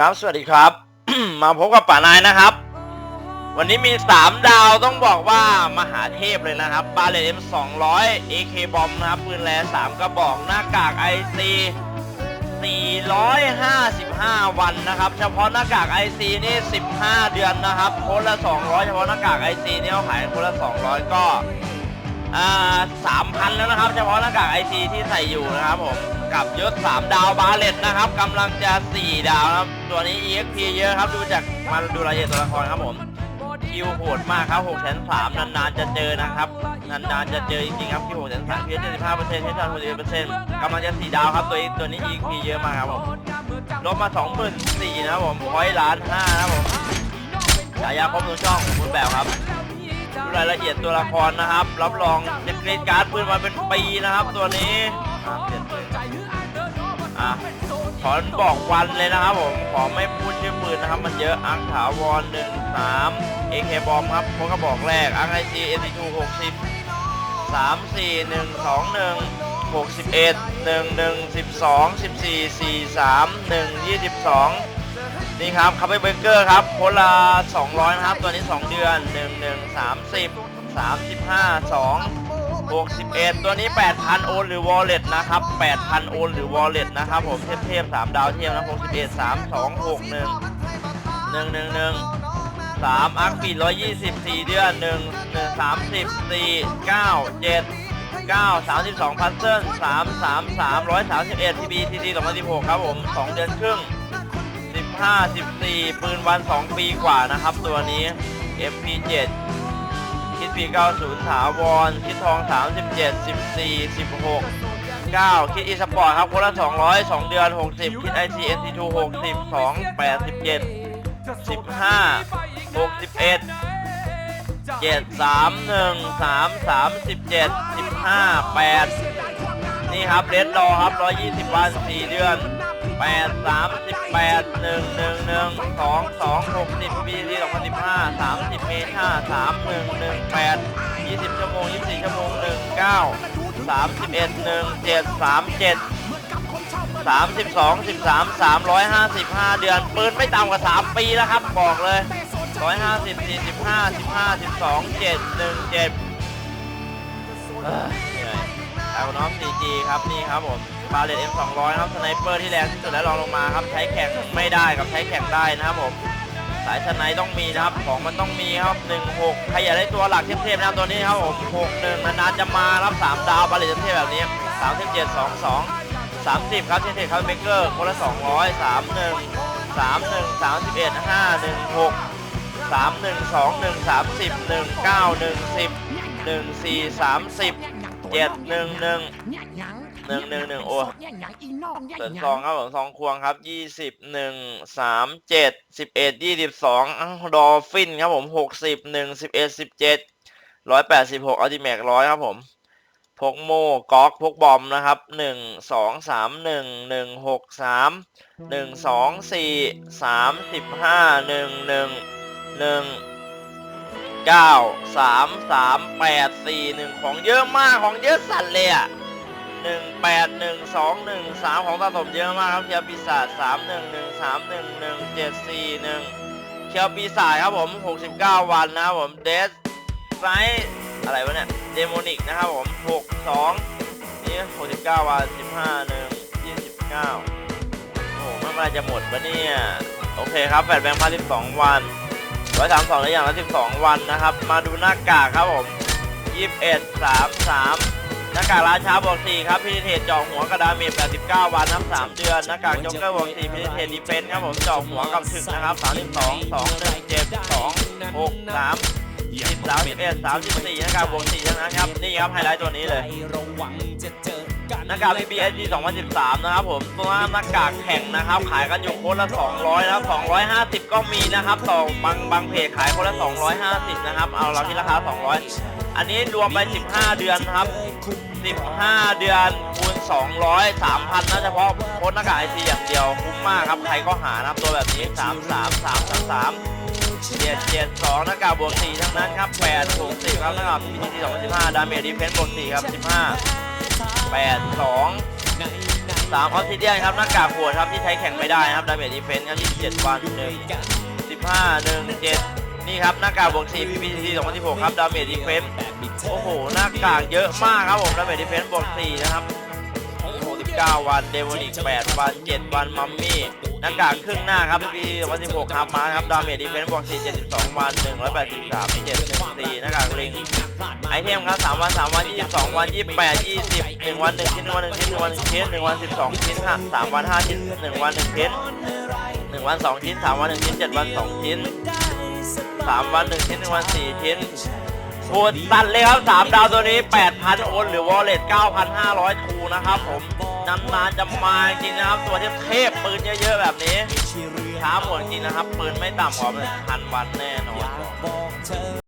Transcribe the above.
ครับ สวัสดีครับ มาพบกับป่านายนะครับ วันนี้มี 3 ดาวต้องบอกว่ามหาเทพเลยนะครับบาเลต M200 AK บอมนะครับ ปืนแร3กระบอกหน้ากาก IC 455 วันนะครับ เฉพาะหน้ากาก IC นี่ 15 เดือนนะครับคนละ 200 เฉพาะหน้ากาก IC นี่เขาขายคนละ 200 ก็อ่า3,000 แล้วนะครับ เฉพาะหน้ากาก IC ที่ใส่อยู่นะครับผม กับยศ3ดาวบาเลตนะครับกำลังจะ 4 ดาวครับ ตัวนี้ EXP เยอะครับดูจากมาดูรายละเอียดตัวละครครับผมคิวโหดมากครับ6แสนสามนานๆจะเจอนะครับ นานๆจะเจอจริงๆครับคิว6แสนสามเพียเจ็ดสิบห้าเปอร์เซ็นต์เพียจอนหกสิบเปอร์เซ็นต์กำลังจะสี่ดาวครับตัวนี้ตัวนี้ EXP เยอะมากครับผมลบมาสองหมื่นสี่นะครับผมพอยล้านห้านะครับผมฉายาครบทุกช่องคุณแบบครับดูรายละเอียดตัวละครนะครับ รับรองจะเกรดการ์ดปืนมาเป็นปีนะครับ ตัวนี้ อะเปลี่ยนปืนอะขอบอกวันเลยนะครับผม ขอไม่พูดชื่อปืนนะครับ มันเยอะอังถาวรหนึ่งสามเอเคบอมครับพวกกระบอกแรกอังไอจีเอซีทูหกสิบสามสี่หนึ่งสองหนึ่งหกสิบเอ็ดหนึ่งหนึ่งสิบสองสิบสี่สี่สามหนึ่งยี่สิบสองนี่ครับคัพเปอร์เบเกอร์ครับคนละ200นะครับ ตัวนี้ 2 เดือน 1 1 30 35 2 61 ตัวนี้ 8,000 โอนหรือ wallet นะครับ 8,000 โอนหรือ wallet นะครับผมเทพๆ3ดาวเทียมนะ 61 3 2 6 1 1 1 1 3อักปี124 เดือน 1 1 30 4 9 7 9 32 พัซเซิล3 3 3 131 TB TC 2016 ครับผม 2 เดือนครึ่ง 15 14 ปืนวัน 2 ปีกว่านะครับ ตัวนี้ FP7 คิดปี90ถาวร คิดทอง 37 14 16 9 คิดอีสปอร์ตครับคนละ 200 2 เดือน 60 คิด IC NC2 60 2 87 15 61 7 3 1 3 3 17 15 8 นี่ครับเรดรอครับ 120 วัน 4 เดือน แปดสามสิบแปดหนึ่งหนึ่งหนึ่งสองสองหกสิบปีที่สองพันสิบห้าสามสิบเมษห้าสามหนึ่งหนึ่งแปดยี่สิบชั่วโมงยี่สิบชั่วโมงหนึ่งเก้าสามสิบเอ็ดหนึ่งเจ็ดสามเจ็ดสามสิบสองสิบสามสามร้อยห้าสิบห้าเดือนปืนไม่ต่ำกว่าสามปีแล้วครับบอกเลยร้อยห้าสิบสี่สิบห้าสิบห้าสิบสองเจ็ดหนึ่งเจ็ดเอ้ยเหนื่อยเอาน้อง 4G ครับนี่ครับผม บาเลต M200 ครับสไนเปอร์ที่แรงที่สุดและรองลงมาครับใช้แข่งไม่ได้กับใช้แข่งได้นะครับผมสายสไนต้องมีนะครับของมันต้องมีครับ16ใครอยากได้ตัวหลักเทพๆนะครับตัวนี้ครับผม61นานๆจะมาครับ3ดาวบาเลตเทพแบบนี้37 22 30 ครับเทพๆครับเบเกอร์คนละ200 31 31 31 516สามหนึ่งสองหนึ่งสามสิบหนึ่งเก้า หนึ่งสิบหนึ่งสี่สามสิบเจ็ดหนึ่งหนึ่งหนึ่งหนึ่งหนึ่งโอ้ส่วนซองครับผมซองควงครับยี่สิบหนึ่งสามเจ็ดสิบเอ็ดยี่สิบสองดอฟฟินครับผมหกสิบหนึ่งสิบเอ็ดสิบเจ็ดร้อยแปดสิบหกอัลติแมกร้อยครับผมพกโม่ก๊อกพกบอมนะครับหนึ่งสองสามหนึ่งหนึ่งหกสามหนึ่งสองสี่สามสิบห้าหนึ่งหนึ่งหนึ่งเก้าสามสามแปดสี่หนึ่งของเยอะมากของเยอะสัตว์เลยอะ หนึ่งแปดหนึ่งสองหนึ่งสามของสะสมเยอะมากครับเคียวปีศาจสามหนึ่งหนึ่งสามหนึ่งหนึ่งเจ็ดสี่หนึ่งเคียวปีศาจครับผมหกสิบเก้าวันนะครับผมเดสไซอะไรวะเนี่ยเดโมนิกนะครับผมหกสองนี่หกสิบเก้าวันสิบห้าหนึ่งยี่สิบเก้าโอ้โหเมื่อไรจะหมดวะเนี่ย โอเคครับแปดแบงค์พันสิบสองวันร้อยสามสองและอย่างละสิบสองวันนะครับ มาดูหน้ากากครับผมยี่สิบเอ็ดสามสาม หน้ากากราชาบวกสี่ครับพิเทศเจาะหัวกระดาเมจแปดสิบเก้าวันนับสามเดือนหน้ากากจ็อกเกอร์บวกสี่พิเทศดีเฟนครับผมเจาะหัวกับถึกนะครับสามสิบสองสองหนึ่งเจ็ดสองหกสามสิบสามสิบเอ็ดสามสิบสี่หน้ากากบวกสี่ทั้งนั้นครับนี่ครับไฮไลท์ตัวนี้เลยหน้ากาก PBSG 2013 นะครับผมตัวหน้ากากแข่งนะครับ ขายกันอยู่คนละ 200 นะครับ 250 ก็มีนะครับต่อบางบางเพจขายคนละ 250 นะครับ เอาเราที่ราคา 200 อันนี้รวมไป 15 เดือนครับ 15 เดือนคูณ 200 3,000นะเฉพาะโค้ดหน้ากากไอซีอย่างเดียวคุ้มมากครับใครก็หานะครับตัวแบบนี้ 3 3 3 3 3เจ็ดเจ็ดสองหน้ากากบวกสี่ทั้งนั้นครับแปดบวกสี่ครับหน้ากาก PTC 2015ดาเมจดีเฟนส์บวกสี่ครับ15แปดสองสามออสซิเดียนครับหน้ากากหัวครับที่ใช้แข่งไม่ได้นะครับดาเมจดีเฟนส์ครับ27วันหนึ่ง15หนึ่งเจ็ดนี่ครับหน้ากากบวก4 PPC 2016ครับดาเมจดีเฟนส์ โอ้โห หน้ากากเยอะมากครับผมดาเมจดีเฟนส์บวก4นะครับ69 วัน เดวอนิก 8 วัน 7 วัน มัมมี่ หน้ากากครึ่งหน้าครับปี2016ครับมาครับ ดาเมจดีเฟนส์บวก4 72 วัน 183 714 หน้ากากลิง ไอเทมครับสามวันสามวันยี่สิบสองวันยี่สิบแปดยี่สิบหนึ่งวันหนึ่งชิ้นหนึ่งวันหนึ่งชิ้นหนึ่งวันหนึ่งชิ้นหนึ่งวันสิบสองชิ้นห้าสามวันห้าชิ้นหนึ่งวันหนึ่งชิ้นหนึ่งวันสองชิ้นสามวันหนึ่งชิ้นเจ็ดวันสองชิ้นสามวันหนึ่งชิ้นหนึ่งวันสี่ชิ้น โหดตัดเลยครับสามดาวตัวนี้แปดพันโอน หรือวอลเล็ตเก้าพันห้าร้อยทูนะครับผมนานจะมาจริงนะครับ ตัวที่เทพปืนเยอะๆ แบบนี้ช้าหมดจริงนะครับ ปืนไม่ต่ำกว่าพันวันแน่นอน